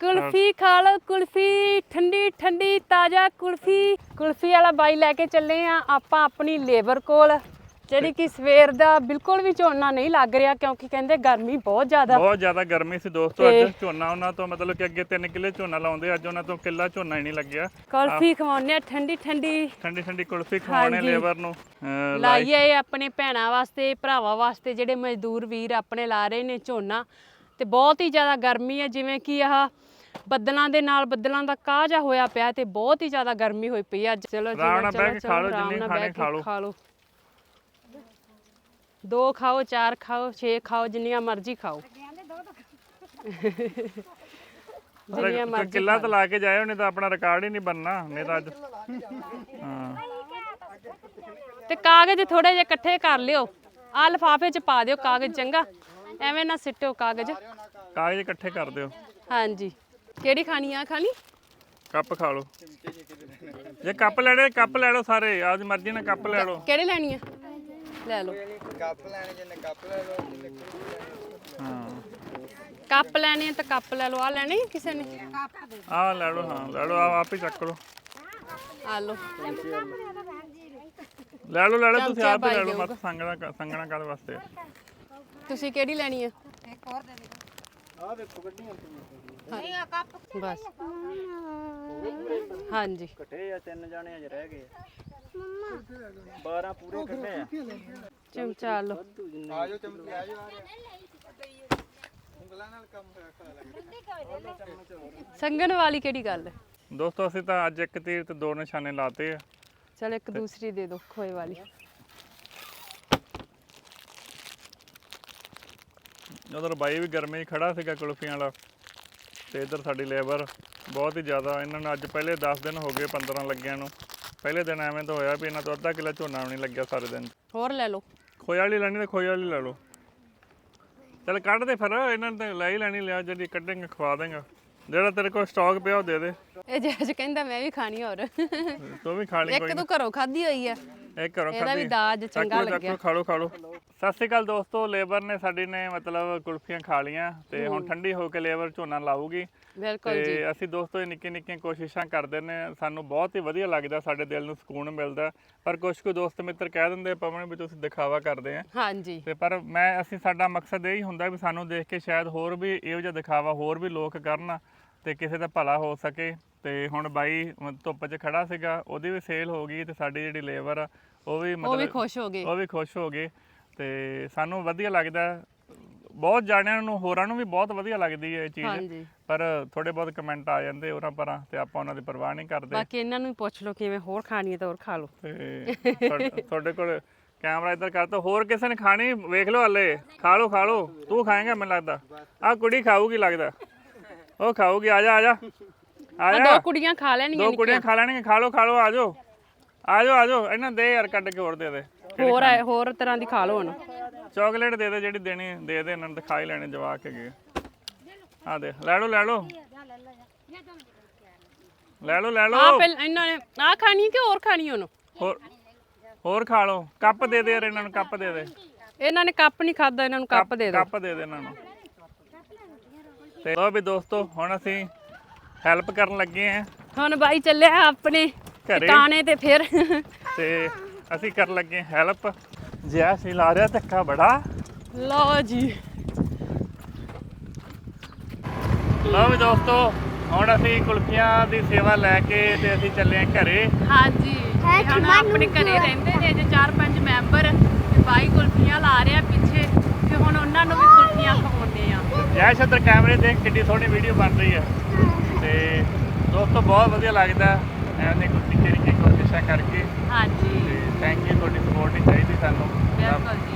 ਕੁਲਫੀ ਖਾ ਲਓ ਕੁਲਫੀ। ਠੰਡੀ ਠੰਡੀ ਤਾਜ਼ਾ ਕੁਲਫੀ। ਕੁਲਫੀ ਵਾਲਾ ਬਾਈ ਲੈ ਕੇ ਚੱਲੇ ਆ ਆਪਾਂ ਆਪਣੀ ਲੇਬਰ ਕੋਲ ਜਿਹੜੀ ਕਿ ਸਵੇਰ ਦਾ ਬਿਲਕੁਲ ਵੀ ਝੋਨਾ ਨਹੀਂ ਲੱਗ ਰਿਹਾ ਕਿਉਂਕਿ ਕਹਿੰਦੇ ਗਰਮੀ ਬਹੁਤ ਜ਼ਿਆਦਾ। ਬਹੁਤ ਜ਼ਿਆਦਾ ਗਰਮੀ ਸੀ ਦੋਸਤੋ ਅੱਜ ਝੋਨਾ ਉਹਨਾਂ ਤੋਂ ਮਤਲਬ ਕਿ ਅੱਗੇ 3 ਕਿੱਲੇ ਝੋਨਾ ਲਾਉਂਦੇ ਅੱਜ ਉਹਨਾਂ ਤੋਂ ਕਿੱਲਾ ਝੋਨਾ ਹੀ ਨਹੀਂ ਲੱਗਿਆ। ਕੁਲਫੀ ਖਵਾਉਂਦੇ ਆ ਠੰਡੀ ਠੰਡੀ। ਠੰਡੀ ਠੰਡੀ ਕੁਲਫੀ ਖਵਾਉਣੇ। ਲੇਬਰ ਨੂੰ ਲਾਈਏ ਆਪਣੇ ਭੈਣਾਂ ਵਾਸਤੇ ਭਰਾਵਾਂ ਵਾਸਤੇ ਜਿਹੜੇ ਮਜ਼ਦੂਰ ਵੀਰ ਆਪਣੇ ਲਾ ਰਹੇ ਨੇ ਝੋਨਾ। ਤੇ ਬਹੁਤ ਹੀ ਜ਼ਿਆਦਾ ਗਰਮੀ ਹੈ ਜਿਵੇਂ ਕਿ ਆਹ ਬੱਦਲਾਂ ਦੇ ਨਾਲ ਬੱਦਲਾਂ ਦਾ ਕਾਜਾ ਹੋਇਆ ਪਿਆ ਤੇ ਬਹੁਤ ਹੀ ਜ਼ਿਆਦਾ ਗਰਮੀ ਹੋਈ ਪਈ ਅੱਜ ਚਲੋ ਜੀ ਆਰਾਮ ਨਾਲ ਬਹਿ ਕੇ ਖਾ ਲਓ, ਜਿੰਨੀ ਖਾਣੀ ਖਾ ਲਓ। ਖਾ ਲਓ। ਦੋ ਖਾਓ ਚਾਰ ਖਾਓ ਛੇ ਖਾਓ ਜਿੰਨੀਆਂ ਮਰਜ਼ੀ ਖਾਓ। ਜਿੰਨੀਆਂ ਮਰਜ਼ੀ ਕਿੱਲਾ ਤਾਂ ਲਾ ਕੇ ਜਾਇਓ ਨਹੀਂ ਤਾਂ ਆਪਣਾ ਰਿਕਾਰਡ ਹੀ ਨਹੀਂ ਬਣਨਾ ਨਹੀਂ ਤਾਂ ਅੱਜ। ਹਾਂ। ਤੇ ਕਾਗਜ਼ ਥੋੜੇ ਜਿਹੇ ਇਕੱਠੇ ਕਰ ਲਿਓ। ਆ ਲਿਫਾਫੇ 'ਚ ਪਾ ਦਿਓ ਕਾਗਜ਼ ਚੰਗਾ। ਐਵੇਂ ਨਾ ਸਿੱਟਿਓ ਕਾਗਜ਼। ਕਾਗਜ਼ ਇਕੱਠੇ ਕਰ ਦਿਓ। ਹਾਂਜੀ। ਕਿਹੜੀ ਖਾਣੀ ਆ ਖਾਣੀ? ਕੱਪ ਖਾ ਲਓ। ਜੇ ਕੱਪ ਲੈਣੇ ਕੱਪ ਲੈ ਲਓ ਸਾਰੇ। ਆਪਦੀ ਮਰਜ਼ੀ ਨਾਲ ਕੱਪ ਲੈ ਲਓ। ਕਿਹੜੇ ਲੈਣੀ ਆ? ਲੈ ਲਓ। ਕੱਪ ਲੈਣੇ ਜਿੰਨੇ ਕੱਪ ਲੈ ਲਓ ਹਾਂ। ਕੱਪ ਲੈਣੇ ਆ ਤਾਂ ਕੱਪ ਲੈ ਲਓ। ਆ ਲੈਣੇ ਆ ਕਿਸੇ ਨੇ? ਆਹ ਲੈ ਲਓ ਹਾਂ ਲੈ ਲਓ ਆਪ ਹੀ ਚੱਕ ਲਓ। ਆ ਲਓ। ਲੈ ਲਓ ਲੈ ਲਓ ਤੁਸੀਂ ਆਪ ਹੀ ਲੈ ਲਓ ਮਤ ਸੰਗਣਾ ਸੰਗਣਾ ਕਾਹਦੇ ਵਾਸਤੇ। ਆ? ਤੁਸੀਂ ਕਿਹੜੀ ਲੈਣੀ ਆ? ਆਹ ਦੇਖੋ ਗੱਡੀਆਂ ਬਸ। ਹਾਂਜੀ। ਘਟੇ ਆ ਤਿੰਨ ਜਾਣੇ ਅਜ ਰਹਿ ਗਏ 12 ਪੂਰੇ ਕੱਢੇ ਆ। ਚਮਚਾ ਲਓ ਆਜੋ ਚਮਚ ਆਜੋ ਉਂਗਲਾਂ ਨਾਲ ਕੰਮ ਹੋਇਆ ਖਾ ਸੰਗਣ ਵਾਲੀ ਕਿਹੜੀ ਗੱਲ ਹੈ ਦੋਸਤੋ ਅਸੀਂ ਤਾਂ ਅੱਜ ਇੱਕ ਤੀਰ ਤੇ ਦੋ ਨਿਸ਼ਾਨੇ ਲਾਤੇ ਆ। ਚਲ ਇੱਕ ਦੂਸਰੀ ਦੇ ਦਿਓ ਖੋਏ ਵਾਲੀ। ਉਧਰ ਬਾਈ ਵੀ ਗਰਮੀ ਖੜਾ ਸੀਗਾ ਕੁਲਫੀਆਂ ਵਾਲਾ ਤੇ ਇਧਰ ਸਾਡੀ ਲੇਬਰ ਬਹੁਤ ਹੀ ਜ਼ਿਆਦਾ ਇਹਨਾਂ ਨੂੰ ਅੱਜ ਪਹਿਲੇ 10 ਦਿਨ ਹੋ ਗਏ 15 ਲੱਗਿਆਂ ਨੂੰ। ਪਹਿਲੇ ਦਿਨ ਐਵੇਂ ਤਾਂ ਹੋਇਆ ਵੀ ਇਹਨਾਂ ਤੋਂ ਅੱਧਾ ਕਿੱਲਾ ਝੋਨਾ ਵੀ ਨਹੀਂ ਲੱਗਿਆ ਸਾਰੇ ਦਿਨ। ਹੋਰ ਲੈ ਲਓ। ਖੋਏ ਵਾਲੀ ਲੈਣੀ ਤਾਂ ਖੋਏ ਵਾਲੀ ਲੈ ਲਓ। ਚਲ ਕੱਢ ਦੇ ਫਿਰ ਇਹਨਾਂ ਨੇ ਤਾਂ ਲੈ ਹੀ ਲੈਣੀ ਲਿਆ ਜਿਹੜੀ ਕੱਢੇਂਗੇ ਖਵਾ ਦੇਂਗਾ। ਜਿਹੜਾ ਤੇਰੇ ਕੋਲ ਸਟਾਕ ਪਿਆ ਉਹ ਦੇ ਦੇ। ਇਹ ਜੱਜ ਕਹਿੰਦਾ ਮੈਂ ਵੀ ਖਾਣੀ ਹੋਰ। ਤੂੰ ਵੀ ਖਾ ਲਈ ਇੱਕ ਤੂੰ ਘਰੋਂ ਖਾਧੀ ਹੋਈ ਆ। ਇਹ ਘਰੋਂ ਇਹਦਾ ਵੀ ਦਾਜ ਚੰਗਾ ਲੱਗਿਆ। ਖਾ ਲਓ ਖਾ ਲਓ। ਸਤਿ ਸ਼੍ਰੀ ਅਕਾਲ ਦੋਸਤੋ ਲੇਬਰ ਨੇ ਸਾਡੀ ਨੇ ਮਤਲਬ ਕੁਲਫੀਆਂ ਖਾ ਲੀਆਂ ਤੇ ਹੁਣ ਠੰਡੀ ਹੋ ਕੇ ਲੇਬਰ ਝੋਨਾ ਲਾਊਗੀ। ਬਿਲਕੁਲ ਜੀ। ਤੇ ਅਸੀਂ ਦੋਸਤੋ ਇਹ ਨਿੱਕੀ ਨਿੱਕੀਆਂ ਕੋਸ਼ਿਸ਼ਾਂ ਕਰਦੇ ਨੇ ਸਾਨੂੰ ਬਹੁਤ ਹੀ ਵਧੀਆ ਲੱਗਦਾ ਸਾਡੇ ਦਿਲ ਨੂੰ ਸਕੂਨ ਮਿਲਦਾ। ਪਰ ਕੁਝ ਕੁ ਦੋਸਤ ਮਿੱਤਰ ਕਹਿ ਦਿੰਦੇ ਪਵਨ ਵੀ ਤੁਸੀਂ ਦਿਖਾਵਾ ਕਰਦੇ ਆ। ਹਾਂਜੀ। ਤੇ ਪਰ ਮੈਂ ਅਸੀਂ ਸਾਡਾ ਮਕਸਦ ਇਹ ਹੀ ਹੁੰਦਾ ਵੀ ਸਾਨੂੰ ਦੇਖ ਕੇ ਸ਼ਾਇਦ ਹੋਰ ਵੀ ਇਹੋ ਜਿਹਾ ਦਿਖਾਵਾ ਹੋਰ ਵੀ ਲੋਕ ਕਰਨ ਤੇ ਕਿਸੇ ਦਾ ਭਲਾ ਹੋ ਸਕੇ। ਤੇ ਹੁਣ ਬਾਈ ਧੁੱਪ 'ਚ ਖੜਾ ਸੀਗਾ ਉਹਦੀ ਵੀ ਸੇਲ ਹੋ ਗਈ ਤੇ ਸਾਡੀ ਜਿਹੜੀ ਲੇਬਰ ਆ ਉਹ ਵੀ ਉਹ ਵੀ ਮਤਲਬ ਖੁਸ਼ ਹੋ ਗਏ ਉਹ ਵੀ ਖੁਸ਼ ਹੋ ਗਏ। ਤੇ ਸਾਨੂੰ ਵਧੀਆ ਲੱਗਦਾ ਬਹੁਤ ਜਾਣਿਆਂ ਨੂੰ ਹੋਰਾਂ ਨੂੰ ਵੀ ਬਹੁਤ ਵਧੀਆ ਲੱਗਦੀ ਹੈ ਇਹ ਚੀਜ਼। ਹਾਂਜੀ। ਪਰ ਥੋੜੇ ਬਹੁਤ ਕਮੈਂਟ ਆ ਜਾਂਦੇ ਉਹਨਾਂ ਪਰਾਂ ਤੇ ਆਪਾਂ ਉਹਨਾਂ ਦੀ ਪਰਵਾਹ ਨਹੀਂ ਕਰਦੇ। ਬਾਕੀ ਇਹਨਾਂ ਨੂੰ ਵੀ ਪੁੱਛ ਲਓ ਕਿਵੇਂ ਹੋਰ ਖਾਣੀ ਹੈ ਤਾਂ ਹੋਰ ਖਾ ਲਓ। ਤੇ ਤੁਹਾਡੇ- ਤੁਹਾਡੇ ਕੋਲ ਕੈਮਰਾ ਇੱਧਰ ਕਰ ਤਾ ਹੋਰ ਕਿਸੇ ਨੇ ਖਾਣੀ? ਵੇਖ ਲਓ ਹੱਲੇ। ਖਾ ਲਓ ਖਾ ਲਓ। ਤੂੰ ਖਾਏਂਗਾ ਮੈਨੂੰ ਲੱਗਦਾ। ਆ ਕੁੜੀ ਖਾਊਗੀ ਲੱਗਦਾ? ਉਹ ਖਾਊਗੀ। ਆ ਜਾ ਆ ਜਾ। ਆ ਜਾ। ਦੋ ਕੁੜੀਆਂ ਖਾ ਲੈਣੀਆਂ ਦੋ ਕੁੜੀਆਂ ਖਾ ਲੈਣਗੇ ਖਾ ਲਓ ਖਾ ਲਓ। ਆ ਜਾਓ। ਆ ਜਾਓ ਆ ਜਾਓ। ਇਹਨਾਂ ਦੇ ਯਾਰ ਕੱਢ ਕੇ ਹੋਰ ਦੇ ਦੇ। ਹੋਰ ਆਏ- ਹੋਰ ਤਰ੍ਹਾਂ ਦੀ ਖਾ ਲਓ ਹੁਣ। ਚਾਕਲੇਟ ਦੇ ਦੇ ਜਿਹੜੀ ਦੇਣੀ ਦੇ ਦੇ ਇਹਨਾਂ ਨੂੰ ਦਿਖਾਈ ਲੈਣੇ ਜਵਾਕ ਹੈਗੇ। ਆ ਦੇ ਲੈ ਲਓ ਲੈ ਲਓ। ਲੈ ਲਓ ਲੈ ਆ ਲਓ ਪਹਿਲਾਂ ਇਹਨਾਂ ਨੇ ਆ ਖਾਣੀ ਹੈ ਕਿ ਹੋਰ ਖਾਣੀ ਉਹਨੂੰ? ਹੋਰ ਹੋਰ ਖਾ ਲਓ। ਕੱਪ ਦੇ ਦੇ ਯਾਰ ਇਹਨਾਂ ਨੂੰ ਕੱਪ ਦੇ ਦੇ। ਇਹਨਾਂ ਨੇ ਕੱਪ ਨਹੀਂ ਖਾਦਾ ਇਹਨਾਂ ਨੂੰ ਕੱਪ ਦੇ ਦਿਓ ਕੱਪ ਦੇ ਦੇ ਇਹਨਾਂ ਨੂੰ। ਤੇ ਲੋ ਵੀ ਦੋਸਤੋ ਹੁਣ ਅਸੀਂ ਹੈਲਪ ਕਰਨ ਲੱਗੇ ਆਂ ਹੁਣ ਬਾਈ ਚੱਲਿਆ ਆਪਣੇ ਘਰੇ। ਟਿਕਾਣੇ ਤੇ ਫਿਰ। ਤੇ ਅਸੀਂ ਕਰਨ ਲੱਗੇ ਹੈਲਪ ਜਿਆ ਸੀ ਲਾ ਰਿਹਾ ਧੱਕਾ ਬੜਾ। ਲਓ ਜੀ। ਲੋ ਵੀ ਦੋਸਤੋ ਹੁਣ ਅਸੀਂ ਕੁਲਫੀਆਂ ਦੀ ਸੇਵਾ ਲੈ ਕੇ ਤੇ ਅਸੀਂ ਚੱਲੇ ਆਂ ਘਰੇ। ਹਾਂਜੀ ਹੁਣ ਆਪਣੇ ਘਰੇ ਰਹਿੰਦੇ ਨੇ ਜੇ ਚਾਰ ਪੰਜ ਮੈਂਬਰ ਤੇ ਬਾਈ ਕੁਲਫੀਆਂ ਲਾ ਰਿਹਾ ਪਿੱਛੇ ਤੇ ਹੁਣ ਉਹਨਾਂ ਨੂੰ ਵੀ ਕੁਲਫੀਆਂ ਖਵਾਉਂਦੇ ਆ ਜੈ ਸ਼ਤਰ ਕੈਮਰੇ ਦੇਖ ਕਿੰਨੀ ਸੋਹਣੀ ਵੀਡੀਓ ਬਣ ਰਹੀ ਹੈ। ਤੇ ਦੋਸਤੋ ਬਹੁਤ ਵਧੀਆ ਲੱਗਦਾ। ਐਵੇਂ ਕੁਝ ਨਿੱਕੀ ਨਿੱਕੀ ਕੋਸ਼ਿਸ਼ਾਂ ਕਰਕੇ। ਹਾਂਜੀ। ਤੇ ਥੈਂਕ ਯੂ ਤੁਹਾਡੀ ਸਪੋਰਟ ਚਾਹੀਦੀ ਸਾਨੂੰ। ਬਿਲਕੁਲ ਜੀ।